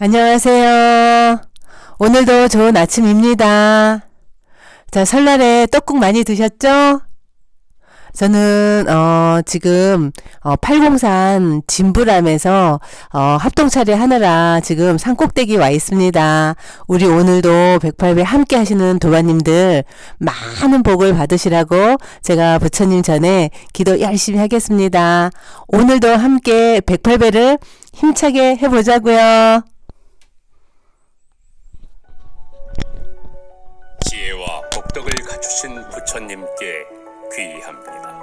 안녕하세요. 오늘도 좋은 아침입니다. 자, 설날에 떡국 많이 드셨죠? 저는 어 지금 어803 진부람에서 어 합동차례 하느라 지금 산꼭대기 와 있습니다. 우리 오늘도 108배 함께 하시는 도반님들 많은 복을 받으시라고 제가 부처님 전에 기도 열심히 하겠습니다. 오늘도 함께 108배를 힘차게 해보자고요. 복덕을 갖추신 부처님께 귀의합니다.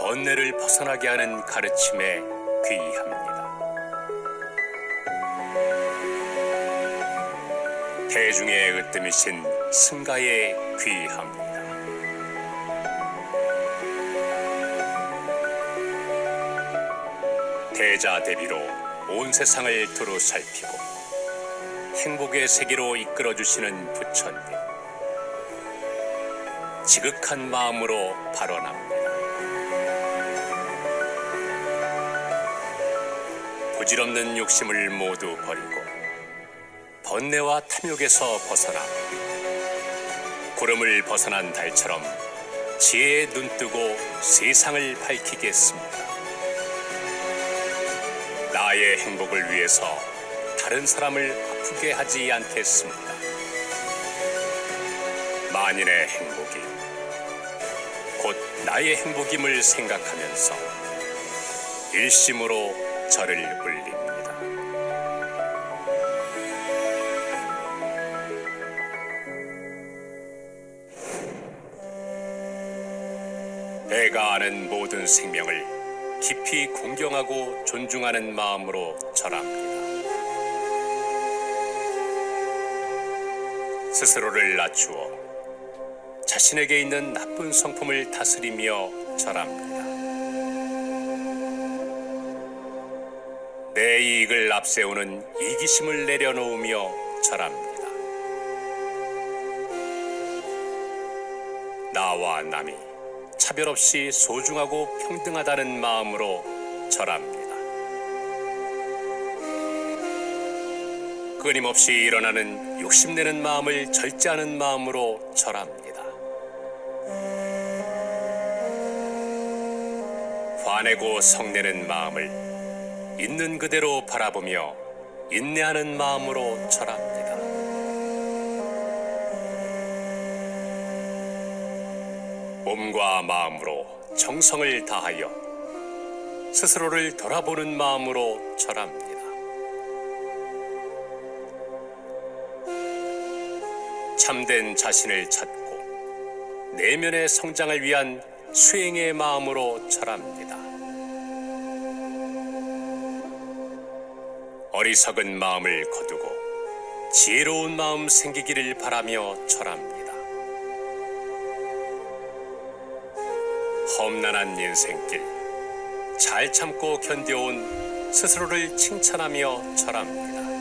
번뇌를 벗어나게 하는 가르침에 귀의합니다. 대중의 으뜸이신 승가에 귀의합니다. 대자 대비로 온 세상을 두루 살피고 행복의 세계로 이끌어 주시는 부처님. 지극한 마음으로 발언합니다. 부질없는 욕심을 모두 버리고 번뇌와 탐욕에서 벗어나 구름을 벗어난 달처럼 지혜에 눈뜨고 세상을 밝히겠습니다. 나의 행복을 위해서 다른 사람을 아프게 하지 않겠습니다. 만인의 행복이 곧 나의 행복임을 생각하면서 일심으로 저를 울립니다. 내가 아는 모든 생명을 깊이 공경하고 존중하는 마음으로 절합니다. 스스로를 낮추어 자신에게 있는 나쁜 성품을 다스리며 절합니다. 내 이익을 앞세우는 이기심을 내려놓으며 절합니다. 나와 남이 차별 없이 소중하고 평등하다는 마음으로 절합니다. 끊임없이 일어나는 욕심내는 마음을 절제하는 마음으로 절합니다. 화내고 성내는 마음을 있는 그대로 바라보며 인내하는 마음으로 절합니다. 몸과 마음으로 정성을 다하여 스스로를 돌아보는 마음으로 절합니다. 참된 자신을 찾고 내면의 성장을 위한 수행의 마음으로 절합니다. 어리석은 마음을 거두고 지혜로운 마음 생기기를 바라며 절합니다. 험난한 인생길 잘 참고 견뎌온 스스로를 칭찬하며 절합니다.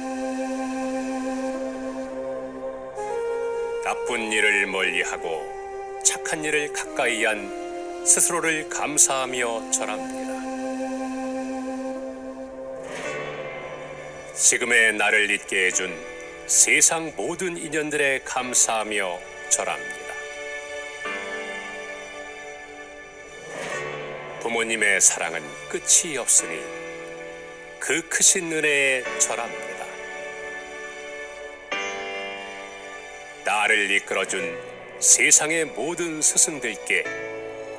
나쁜 일을 멀리하고 착한 일을 가까이 한 스스로를 감사하며 절합니다. 지금의 나를 있게 해준 세상 모든 인연들에 감사하며 절합니다. 부모님의 사랑은 끝이 없으니 그 크신 은혜에 절합니다. 나를 이끌어준 세상의 모든 스승들께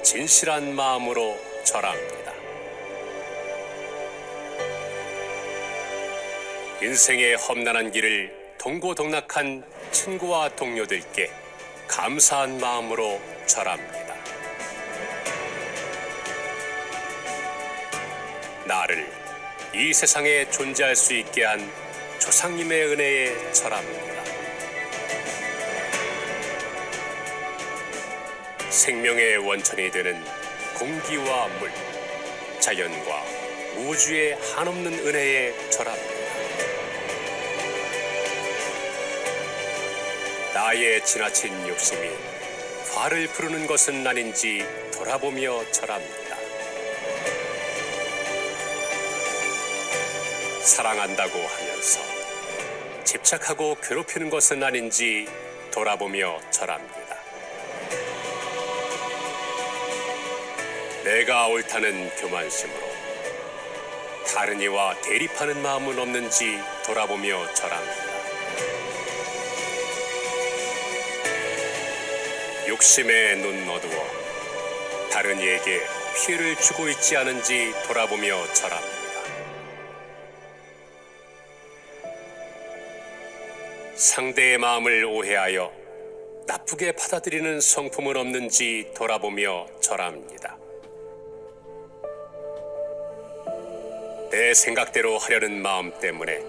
진실한 마음으로 절합니다. 인생의 험난한 길을 동고동락한 친구와 동료들께 감사한 마음으로 절합니다. 나를 이 세상에 존재할 수 있게 한 조상님의 은혜에 절합니다. 생명의 원천이 되는 공기와 물, 자연과 우주의 한없는 은혜에 절합니다. 나의 지나친 욕심이 화를 부르는 것은 아닌지 돌아보며 절합니다. 사랑한다고 하면서 집착하고 괴롭히는 것은 아닌지 돌아보며 절합니다. 내가 옳다는 교만심으로 다른 이와 대립하는 마음은 없는지 돌아보며 절합니다. 욕심에 눈 어두워 다른 이에게 피해를 주고 있지 않은지 돌아보며 절합니다. 상대의 마음을 오해하여 나쁘게 받아들이는 성품은 없는지 돌아보며 절합니다. 내 생각대로 하려는 마음 때문에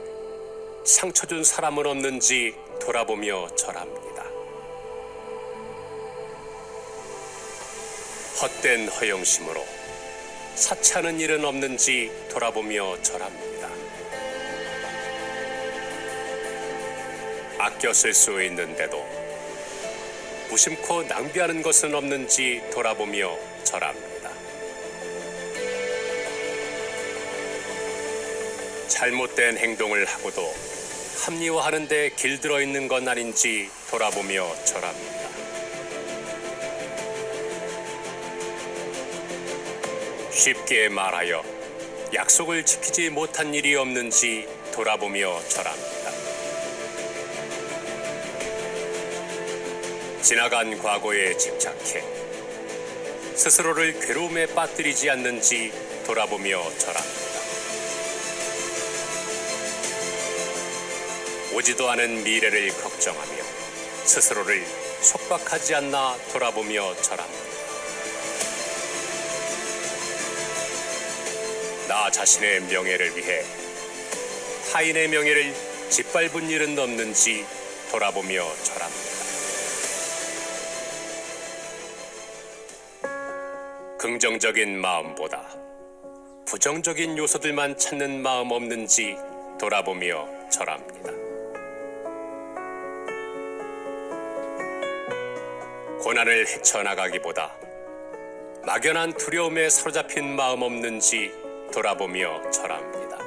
상처 준 사람은 없는지 돌아보며 절합니다. 헛된 허영심으로 사치하는 일은 없는지 돌아보며 절합니다. 아껴 쓸 수 있는데도 무심코 낭비하는 것은 없는지 돌아보며 절합니다. 잘못된 행동을 하고도 합리화하는 데 길들어 있는 건 아닌지 돌아보며 절합니다. 쉽게 말하여 약속을 지키지 못한 일이 없는지 돌아보며 절합니다. 지나간 과거에 집착해 스스로를 괴로움에 빠뜨리지 않는지 돌아보며 절합니다. 오지도 않은 미래를 걱정하며 스스로를 속박하지 않나 돌아보며 절합니다. 나 자신의 명예를 위해 타인의 명예를 짓밟은 일은 없는지 돌아보며 절합니다. 긍정적인 마음보다 부정적인 요소들만 찾는 마음 없는지 돌아보며 절합니다. 고난을 헤쳐나가기보다 막연한 두려움에 사로잡힌 마음 없는지 돌아보며 절합니다.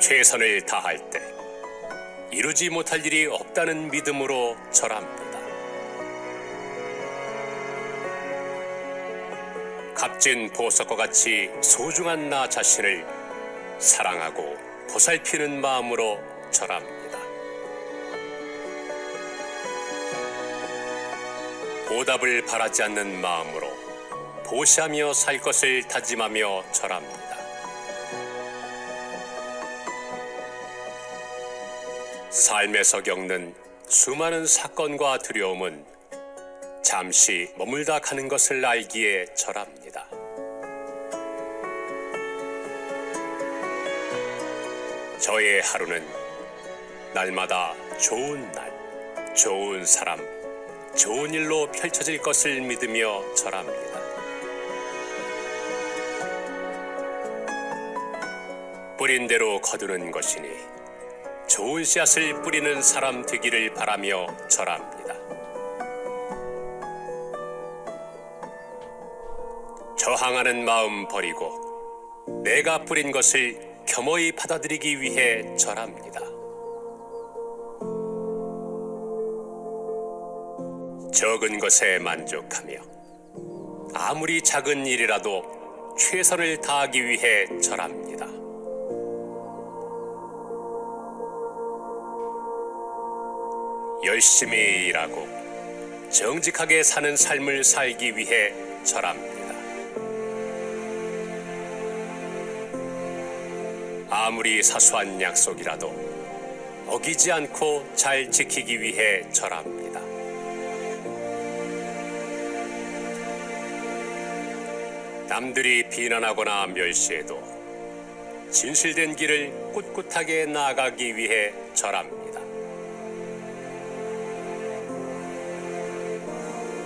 최선을 다할 때 이루지 못할 일이 없다는 믿음으로 절합니다. 값진 보석과 같이 소중한 나 자신을 사랑하고 보살피는 마음으로 절합니다. 보답을 바라지 않는 마음으로 보시하며 살 것을 다짐하며 절합니다. 삶에서 겪는 수많은 사건과 두려움은 잠시 머물다 가는 것을 알기에 절합니다. 저의 하루는 날마다 좋은 날, 좋은 사람, 좋은 일로 펼쳐질 것을 믿으며 절합니다. 뿌린 대로 거두는 것이니 좋은 씨앗을 뿌리는 사람 되기를 바라며 절합니다. 저항하는 마음 버리고 내가 뿌린 것을 겸허히 받아들이기 위해 절합니다. 적은 것에 만족하며 아무리 작은 일이라도 최선을 다하기 위해 절합니다. 열심히 일하고 정직하게 사는 삶을 살기 위해 절합니다. 아무리 사소한 약속이라도 어기지 않고 잘 지키기 위해 절합니다. 남들이 비난하거나 멸시해도 진실된 길을 꿋꿋하게 나아가기 위해 절합니다.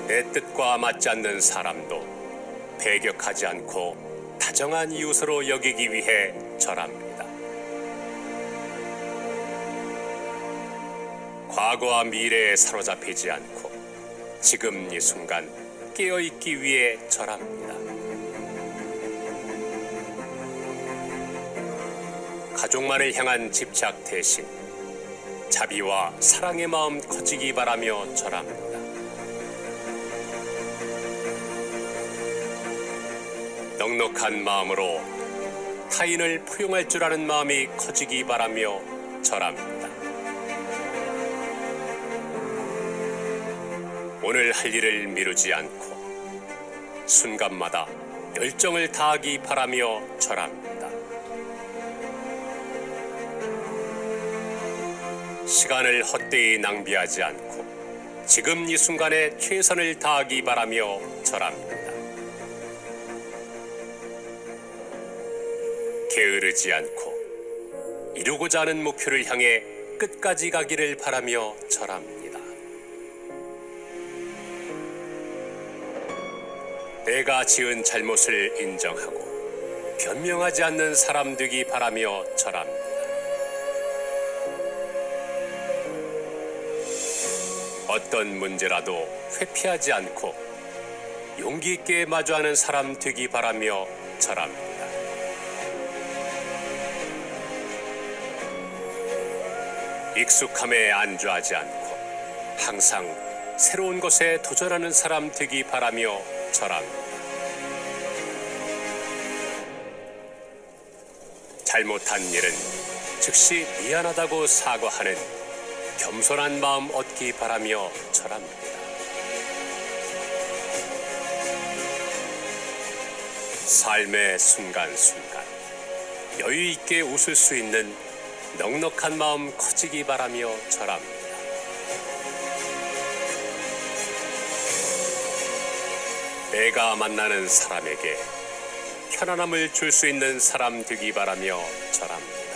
내 뜻과 맞지 않는 사람도 배격하지 않고 다정한 이웃으로 여기기 위해 절합니다. 과거와 미래에 사로잡히지 않고 지금 이 순간 깨어있기 위해 절합니다. 가족만을 향한 집착 대신 자비와 사랑의 마음 커지기 바라며 절합니다. 넉넉한 마음으로 타인을 포용할 줄 아는 마음이 커지기 바라며 절합니다. 오늘 할 일을 미루지 않고 순간마다 열정을 다하기 바라며 절합니다. 시간을 헛되이 낭비하지 않고 지금 이 순간에 최선을 다하기 바라며 절합니다. 게으르지 않고 이루고자 하는 목표를 향해 끝까지 가기를 바라며 절합니다. 내가 지은 잘못을 인정하고 변명하지 않는 사람 되기 바라며 절합니다. 어떤 문제라도 회피하지 않고 용기 있게 마주하는 사람 되기 바라며 절합니다. 익숙함에 안주하지 않고 항상 새로운 것에 도전하는 사람 되기 바라며 절합니다. 잘못한 일은 즉시 미안하다고 사과하는 겸손한 마음 얻기 바라며 절합니다. 삶의 순간순간 여유 있게 웃을 수 있는 넉넉한 마음 커지기 바라며 절합니다. 내가 만나는 사람에게 편안함을 줄 수 있는 사람 되기 바라며 절합니다.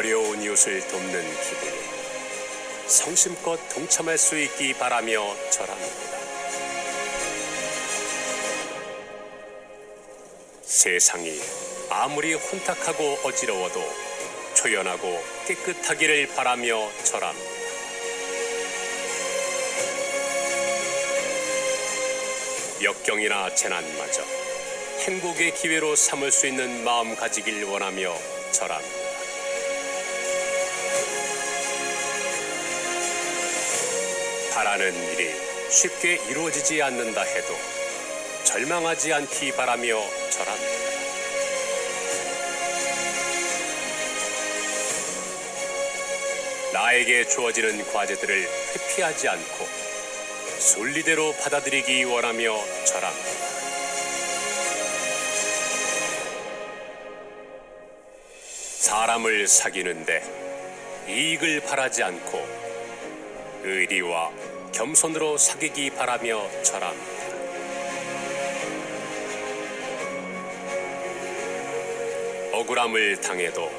어려운 이웃을 돕는 기분에 성심껏 동참할 수 있기 바라며 절합니다. 세상이 아무리 혼탁하고 어지러워도 초연하고 깨끗하기를 바라며 절합니다. 역경이나 재난마저 행복의 기회로 삼을 수 있는 마음 가지길 원하며 절합니다. 바라는 일이 쉽게 이루어지지 않는다 해도 절망하지 않기 바라며 절합니다. 나에게 주어지는 과제들을 회피하지 않고 순리대로 받아들이기 원하며 절합니다. 사람을 사귀는데 이익을 바라지 않고 의리와 겸손으로 사귀기 바라며 절합니다. 억울함을 당해도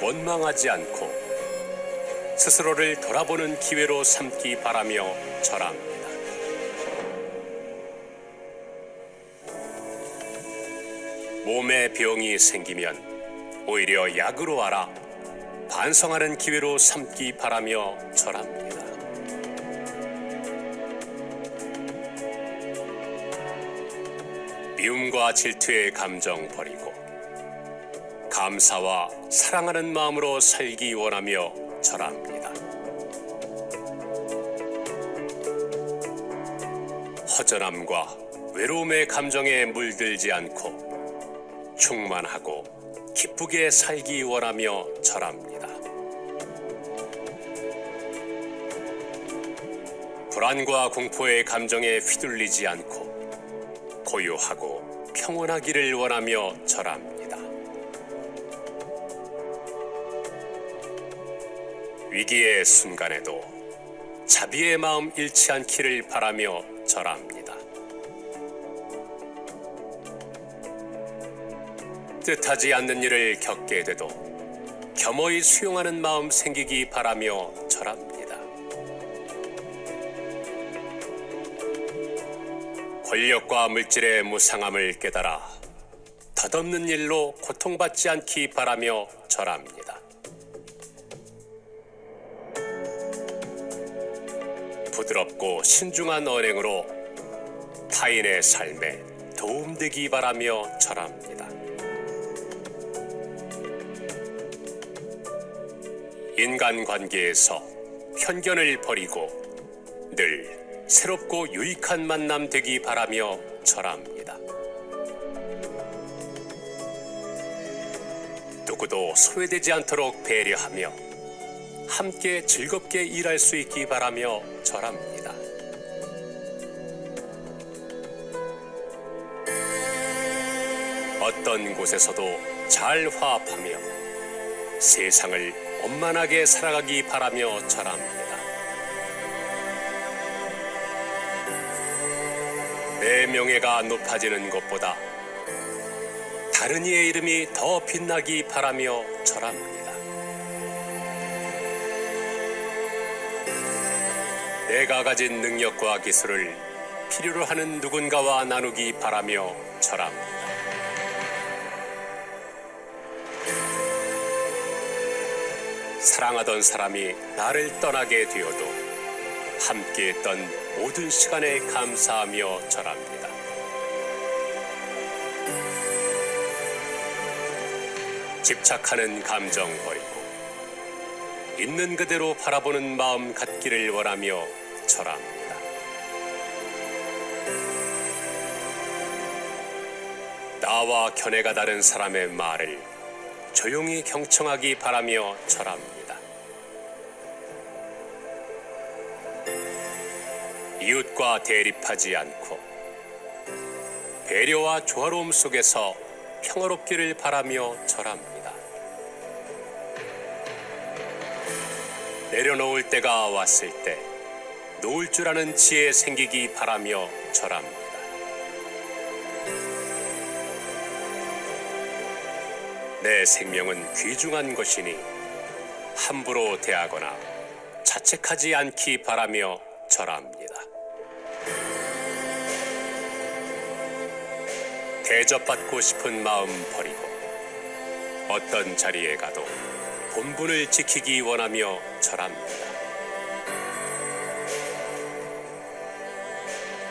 원망하지 않고 스스로를 돌아보는 기회로 삼기 바라며 절합니다. 몸에 병이 생기면 오히려 약으로 알아 반성하는 기회로 삼기 바라며 절합니다. 미움과 질투의 감정 버리고 감사와 사랑하는 마음으로 살기 원하며 절합니다. 허전함과 외로움의 감정에 물들지 않고 충만하고 기쁘게 살기 원하며 절합니다. 불안과 공포의 감정에 휘둘리지 않고 고요하고 평온하기를 원하며 절합니다. 위기의 순간에도 자비의 마음 잃지 않기를 바라며 절합니다. 뜻하지 않는 일을 겪게 돼도 겸허히 수용하는 마음 생기기 바라며 절합니다. 권력과 물질의 무상함을 깨달아 덧없는 일로 고통받지 않기 바라며 절합니다. 부드럽고 신중한 언행으로 타인의 삶에 도움되기 바라며 절합니다. 인간 관계에서 편견을 버리고 늘 새롭고 유익한 만남 되기 바라며 절합니다. 누구도 소외되지 않도록 배려하며 함께 즐겁게 일할 수 있기 바라며 절합니다. 어떤 곳에서도 잘 화합하며 세상을 원만하게 살아가기 바라며 절합니다. 내 명예가 높아지는 것보다 다른 이의 이름이 더 빛나기 바라며 절합니다. 내가 가진 능력과 기술을 필요로 하는 누군가와 나누기 바라며 절합니다. 사랑하던 사람이 나를 떠나게 되어도 함께했던 모든 시간에 감사하며 절합니다. 집착하는 감정 버리고 있는 그대로 바라보는 마음 갖기를 원하며 절합니다. 나와 견해가 다른 사람의 말을 조용히 경청하기 바라며 절합니다. 이웃과 대립하지 않고 배려와 조화로움 속에서 평화롭기를 바라며 절합니다. 내려놓을 때가 왔을 때 놓을 줄 아는 지혜 생기기 바라며 절합니다. 내 생명은 귀중한 것이니 함부로 대하거나 자책하지 않기 바라며 절합니다. 대접받고 싶은 마음 버리고 어떤 자리에 가도 본분을 지키기 원하며 절합니다.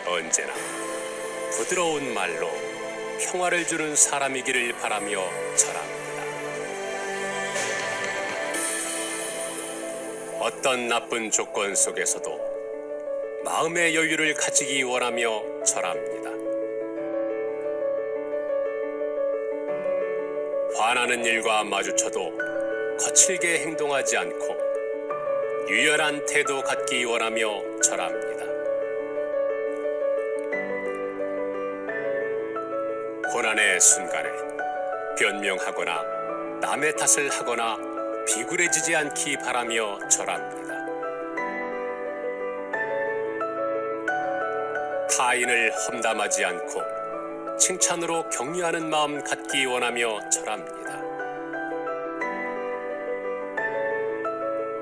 언제나 부드러운 말로 평화를 주는 사람이기를 바라며 절합니다. 어떤 나쁜 조건 속에서도 마음의 여유를 가지기 원하며 절합니다. 화나는 일과 마주쳐도 거칠게 행동하지 않고 유연한 태도 갖기 원하며 절합니다. 고난의 순간에 변명하거나 남의 탓을 하거나 비굴해지지 않기 바라며 절합니다. 타인을 험담하지 않고 칭찬으로 격려하는 마음 갖기 원하며 절합니다.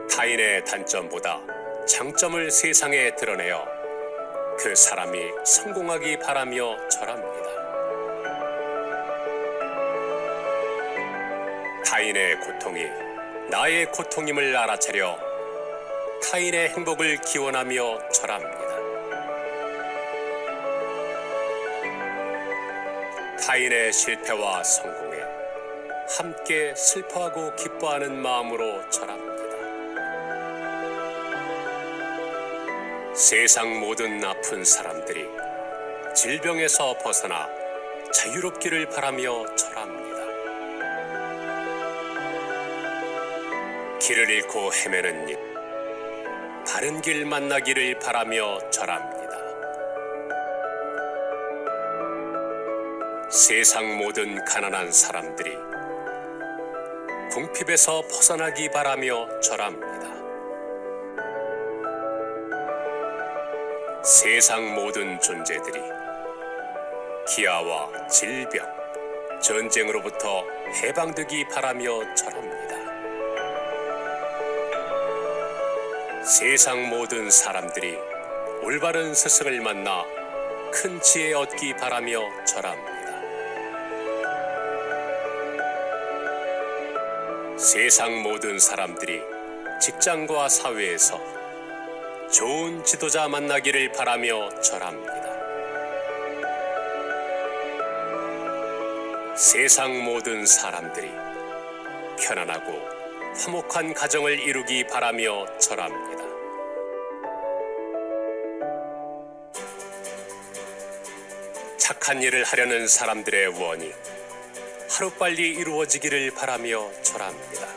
타인의 단점보다 장점을 세상에 드러내어 그 사람이 성공하기 바라며 절합니다. 타인의 고통이 나의 고통임을 알아차려 타인의 행복을 기원하며 절합니다. 타인의 실패와 성공에 함께 슬퍼하고 기뻐하는 마음으로 절합니다. 세상 모든 아픈 사람들이 질병에서 벗어나 자유롭기를 바라며 절합니다. 길을 잃고 헤매는 일, 바른 길 만나기를 바라며 절합니다. 세상 모든 가난한 사람들이 궁핍에서 벗어나기 바라며 절합니다. 세상 모든 존재들이 기아와 질병, 전쟁으로부터 해방되기 바라며 절합니다. 세상 모든 사람들이 올바른 스승을 만나 큰 지혜 얻기 바라며 절합니다. 세상 모든 사람들이 직장과 사회에서 좋은 지도자 만나기를 바라며 절합니다. 세상 모든 사람들이 편안하고 화목한 가정을 이루기 바라며 절합니다. 착한 일을 하려는 사람들의 원이 하루빨리 이루어지기를 바라며 절합니다.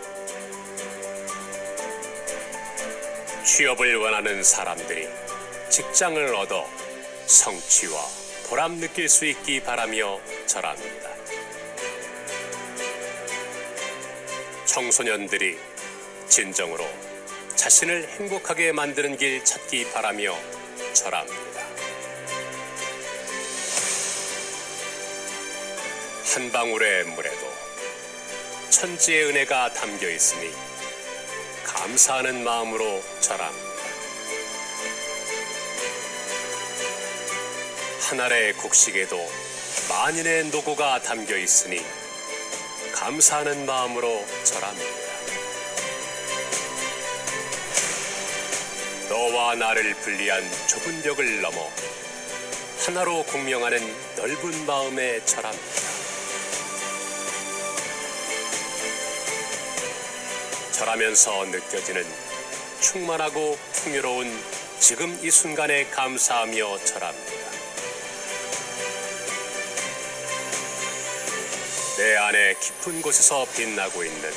취업을 원하는 사람들이 직장을 얻어 성취와 보람 느낄 수 있기 바라며 절합니다. 청소년들이 진정으로 자신을 행복하게 만드는 길 찾기 바라며 절합니다. 한 방울의 물에도 천지의 은혜가 담겨 있으니 감사하는 마음으로 절합니다. 한 알의 곡식에도 만인의 노고가 담겨 있으니 감사하는 마음으로 절합니다. 너와 나를 분리한 좁은 벽을 넘어 하나로 공명하는 넓은 마음에 절합 절하면서 느껴지는 충만하고 풍요로운 지금 이 순간에 감사하며 절합니다. 내 안에 깊은 곳에서 빛나고 있는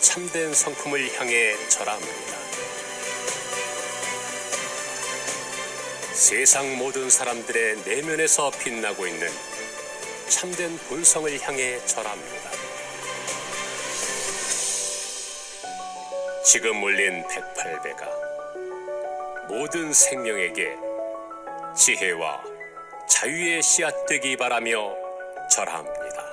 참된 성품을 향해 절합니다. 세상 모든 사람들의 내면에서 빛나고 있는 참된 본성을 향해 절합니다. 지금 울린 108배가 모든 생명에게 지혜와 자유의 씨앗 되기 바라며 절합니다.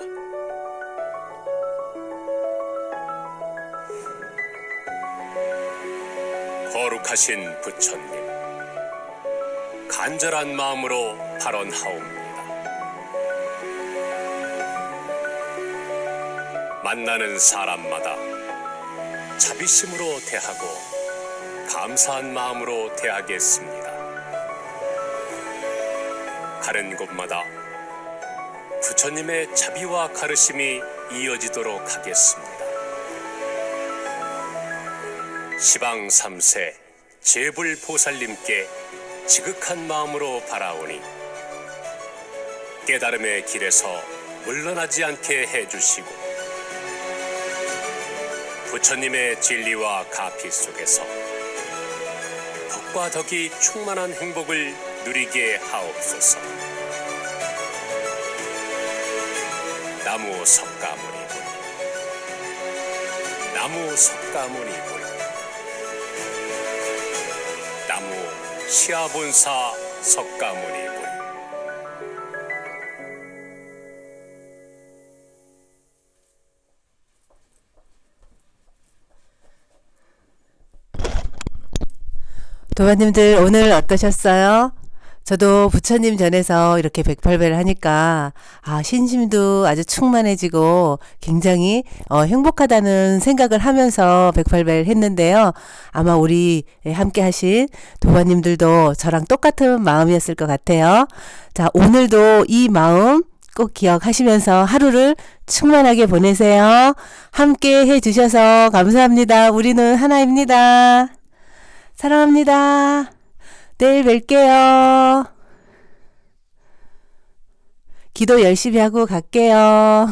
거룩하신 부처님, 간절한 마음으로 발언하옵니다. 만나는 사람마다 자비심으로 대하고 감사한 마음으로 대하겠습니다. 가는 곳마다 부처님의 자비와 가르심이 이어지도록 하겠습니다. 시방 3세 제불 보살님께 지극한 마음으로 바라오니 깨달음의 길에서 물러나지 않게 해주시고 부처님의 진리와 가피 속에서 덕과 덕이 충만한 행복을 누리게 하옵소서. 나무 석가모니불 나무 석가모니불 나무 시아본사 석가모니불 도반님들 오늘 어떠셨어요? 저도 부처님 전에서 이렇게 108배를 하니까 아 신심도 아주 충만해지고 굉장히 어, 행복하다는 생각을 하면서 108배를 했는데요. 아마 우리 함께 하신 도반님들도 저랑 똑같은 마음이었을 것 같아요. 자 오늘도 이 마음 꼭 기억하시면서 하루를 충만하게 보내세요. 함께 해주셔서 감사합니다. 우리는 하나입니다. 사랑합니다. 내일 뵐게요. 기도 열심히 하고 갈게요.